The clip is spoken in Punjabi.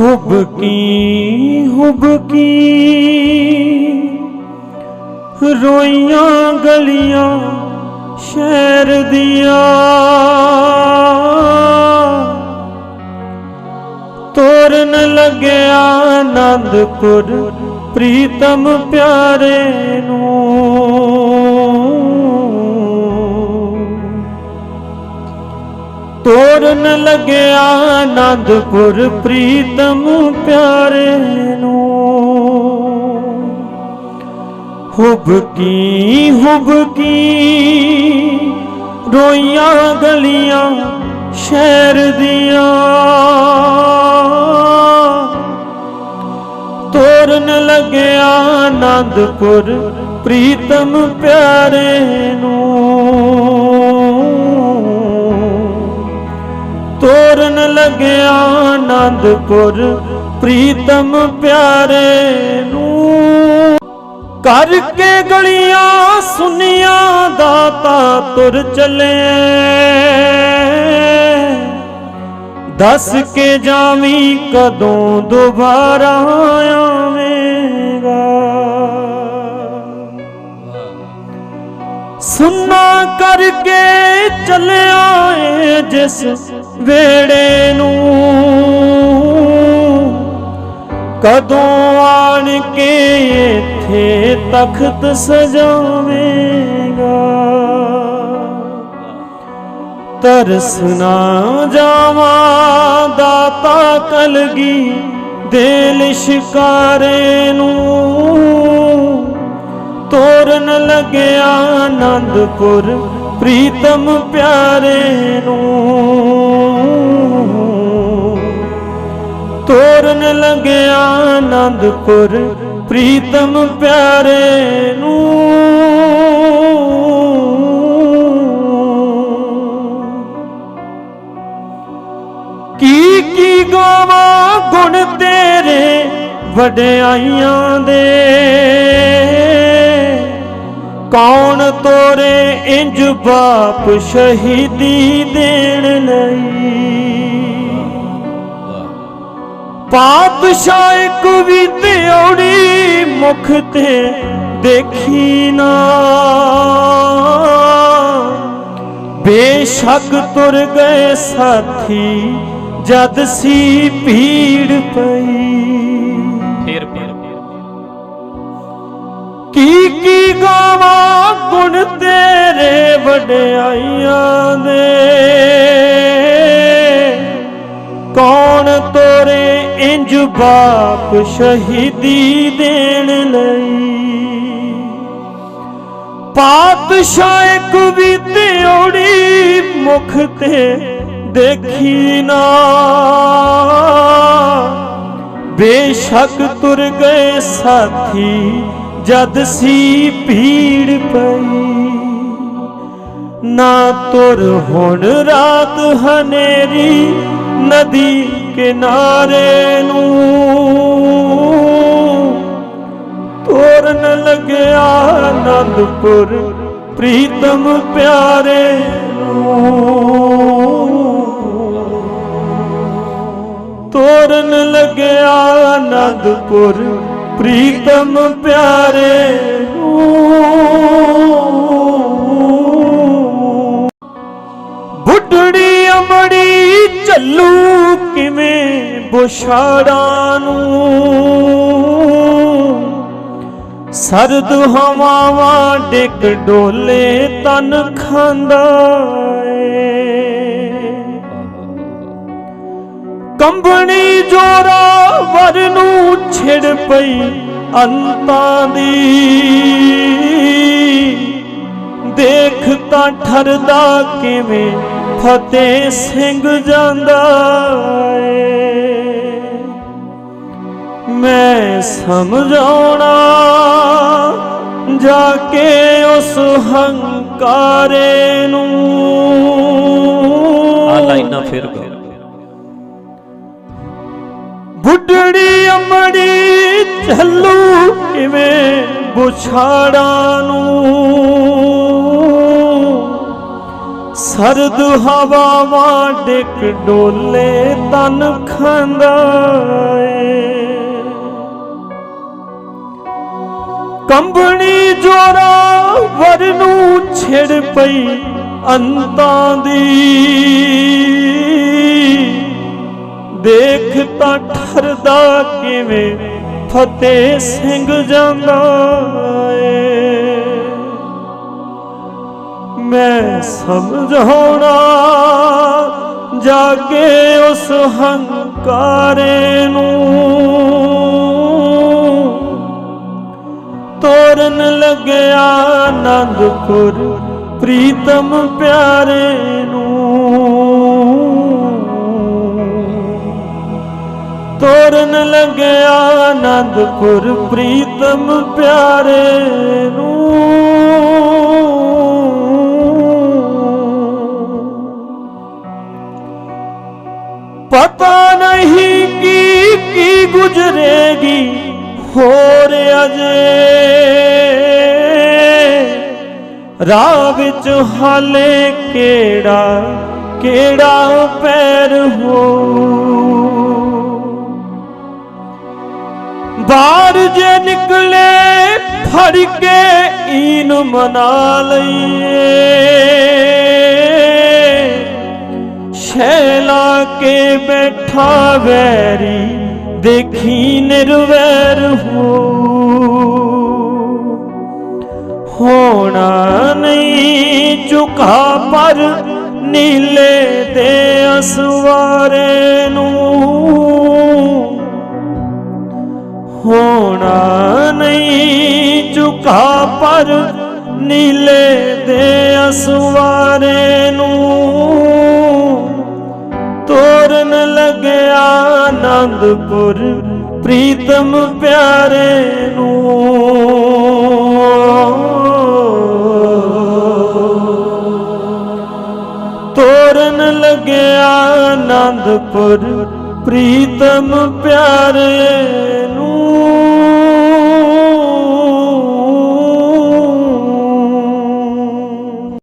ਹੁਬਕੀ ਹੁਬਕੀ ਰੋਈਆਂ ਗਲੀਆਂ ਸ਼ਹਿਰ ਦੀਆਂ। ਤੋਰਨ ਲੱਗਿਆ ਆਨੰਦਪੁਰ ਪ੍ਰੀਤਮ ਪਿਆਰੇ ਨੂੰ। ਤੋਰਨ ਲੱਗਿਆ ਆਨੰਦਪੁਰ ਪ੍ਰੀਤਮ ਪਿਆਰੇ ਨੂੰ। ਹੁਬ ਕੀ ਹੁਬ ਕੀ, ਰੋਈਆਂ ਗਲੀਆਂ, ਸ਼ਹਿਰ ਦੀਆਂ। ਤੋਰਨ ਲੱਗਿਆ ਆਨੰਦਪੁਰ ਪ੍ਰੀਤਮ ਪਿਆਰੇ ਨੂੰ। ਤੋਰਨ ਲੱਗਿਆ ਆਨੰਦਪੁਰ, ਪ੍ਰੀਤਮ ਪਿਆਰੇ ਨੂੰ। ਕਰਕੇ ਗਲੀਆਂ ਸੁਨੀਆਂ ਦਾਤਾ ਤੁਰ ਚਲੇ। ਦੱਸ ਕੇ ਜਾਵੀਂ ਕਦੋਂ ਦੁਬਾਰਾ ਆਵੇਂਗਾ ਸੁਨਾ ਕਰਕੇ ਚੱਲਿਆ ਏ ਜਿਸ ਵੇੜੇ ਨੂੰ। ਕਦੋਂ ਆਣ ਕੇ ਇੱਥੇ ਤਖਤ ਸਜਾਵੇਂਗਾ? ਤਰਸ ਨਾ ਜਾਵਾਂ, ਦਾਤਾ ਕਲਗੀ ਦੇ ਲਿਸ਼ਕਾਰੇ ਨੂੰ। ਤੋਰਨ ਲੱਗਿਆ ਆਨੰਦਪੁਰ, ਪ੍ਰੀਤਮ ਪਿਆਰੇ ਨੂੰ। ਤੋਰਨ ਲੱਗਿਆ ਆਨੰਦਪੁਰ, ਪ੍ਰੀਤਮ ਪਿਆਰੇ ਨੂੰ। ਕੀ ਕੀ ਗਾਵਾਂ ਗੁਣ ਤੇਰੇ, ਵਡਿਆਈਆਂ ਦੇ। ਕੌਣ ਤੋਰੇ ਇੰਜ ਬਾਪ ਸ਼ਹੀਦੀ ਦੇਣ ਲਈ? ਪਾਤਸ਼ਾਹ ਇੱਕ ਵੀ ਤਿਉੜੀ ਮੁਖ ਤੇ ਦੇਖੀ ਨਾ। ਬੇਸ਼ੱਕ ਤੁਰ ਗਏ ਸਾਥੀ ਜਦ ਸੀ ਭੀੜ ਪਈ। ਤੇਰੇ ਵਡਿਆਈਆਂ ਦੇ। ਕੌਣ ਤੋਰੇ ਇੰਜ ਬਾਪ ਸ਼ਹੀਦੀ ਦੇਣ ਲਈ? ਪਾਤਸ਼ਾਹ ਇੱਕ ਵੀ ਤਿਉੜੀ ਮੁਖ ਤੇ ਦੇਖੀ ਨਾ। ਬੇਸ਼ੱਕ ਤੁਰ ਗਏ ਸਾਥੀ ਜਦ ਸੀ ਭੀੜ ਪਈ। ਨਾ ਤੁਰ ਹੁਣ ਰਾਤ ਹਨੇਰੀ ਨਦੀ ਕਿਨਾਰੇ ਨੂੰ। ਤੋਰਨ ਲੱਗਿਆ ਆਨੰਦਪੁਰ ਪ੍ਰੀਤਮ ਪਿਆਰੇ ਨੂੰ। ਤੋਰਨ ਲੱਗਿਆ ਆਨੰਦਪੁਰ ਪ੍ਰੀਤਮ ਪਿਆਰੇ ਅਮੜੀ ਕਿਵੇਂ ਬੁਛਾੜਾਂ ਨੂੰ? ਸਰਦ ਹਵਾਵਾਂ ਡਿੱਗ ਡੋਲੇ ਤਨ ਖਾਂਦਾ ਏ। ਕੰਬਣੀ ਜੋਰਾ ਵਰ ਨੂੰ ਛਿੜ ਪਈ ਅੰਤਾਂ ਦੀ। ਦੇਖ ਤਾਂ ਠਰਦਾ ਕਿਵੇਂ ਫਤਿਹ ਸਿੰਘ ਜਾਂਦਾ ਏ। ਮੈਂ ਸਮਝਾਉਣਾ ਜਾ ਕੇ ਉਸ ਹੰਕਾਰੇ ਨੂੰ। ਆ ਲਾਈਨਾਂ ਫੇਰ ਗਾ ਬੁੱਢੜੀ ਅਮੜੀ ਚੱਲੂ ਕਿਵੇਂ ਬੁਛਾੜਾਂ ਨੂੰ। ਸਰਦ ਹਵਾਵਾਂ ਡਿਕ ਡੋਲੇ ਤਨ ਖੰਦਾਏ। ਕੰਬਣੀ ਜੋਰਾ ਵਰ ਨੂੰ ਛਿੜ ਪਈ ਅੰਤਾਂ ਦੀ। ਦੇਖ ਤਾਂ ਠਰਦਾ ਕਿਵੇਂ ਫਤਿਹ ਸਿੰਘ ਜਾਂਦਾ ਏ। ਮੈਂ ਸਮਝਾਉਣਾ, ਜਾਗੇ ਉਸ ਹੰਕਾਰੇ ਨੂੰ। ਤੋਰਨ ਲੱਗਿਆ ਆਨੰਦਪੁਰ ਪ੍ਰੀਤਮ ਪਿਆਰੇ ਨੂੰ। ਤੋਰਨ ਲੱਗਿਆ ਆਨੰਦਪੁਰ ਪ੍ਰੀਤਮ ਪਿਆਰੇ ਨੂੰ। ਪਤਾ ਨਹੀਂ ਕੀ ਕੀ ਗੁਜਰੇਗੀ ਹੋਰ ਅਜੇ। ਰਾਹ ਵਿੱਚ ਹਾਲੇ ਕਿਹੜਾ ਕਿਹੜਾ ਪੈਰ ਹੋ? ਬਾਹਰ ਜੇ ਨਿਕਲੇ, ਫੜ ਕੇ ਈਨ ਮਨਾ ਲਈਏ। ਸ਼ੈਲਾ ਕੇ ਬੈਠਾ ਵੈਰੀ, ਦੇਖੀ ਨਿਰਵੈਰ ਹੋ। ਹੋਣਾ ਨਹੀਂ ਝੁਕਾ ਪਰ ਨੀਲੇ ਤੇ ਅਸਵਾਰੇ ਨੂੰ। ਹੋਣਾ ਨਹੀਂ ਝੁਕਾ ਪਰ ਨੀਲੇ ਦੇ ਅਸਵਾਰੇ ਨੂੰ। ਆਨੰਦਪੁਰ ਪ੍ਰੀਤਮ ਪਿਆਰੇ ਨੂੰ। ਤੋਰਨ ਲੱਗਿਆ ਆਨੰਦਪੁਰ ਪ੍ਰੀਤਮ ਪਿਆਰੇ ਨੂੰ।